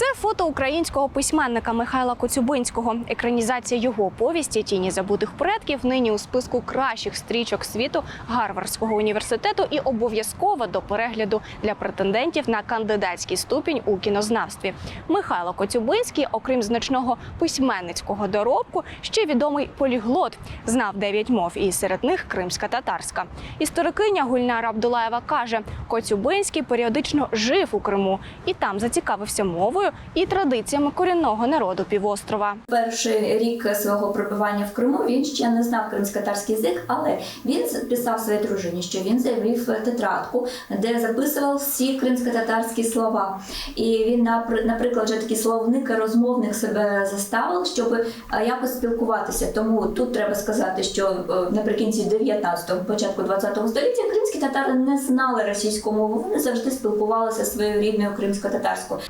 Це фото українського письменника Михайла Коцюбинського. Екранізація його повісті Тіні забутих предків нині у списку кращих стрічок світу Гарвардського університету і обов'язкова до перегляду для претендентів на кандидатський ступінь у кінознавстві. Михайло Коцюбинський, окрім значного письменницького доробку, ще відомий поліглот, знав дев'ять мов, і серед них кримська-татарська. Історикиня Гульнара Абдулаєва каже, Коцюбинський періодично жив у Криму і там зацікавився мовою і традиціями корінного народу півострова. Перший рік свого пробування в Криму він ще не знав кримськотарський язик, але він писав своїй дружині, що він завів тетрадку, де записував всі кримсько-татарські слова. І він, наприклад, вже такий словник, розмовник себе заставив, щоб е, якось спілкуватися. Тому тут треба сказати, що е, наприкінці 19-го, початку 20-го століття кримські татари не знали російську мову. Вони завжди спілкувалися своєю рідною кримсько-татарською.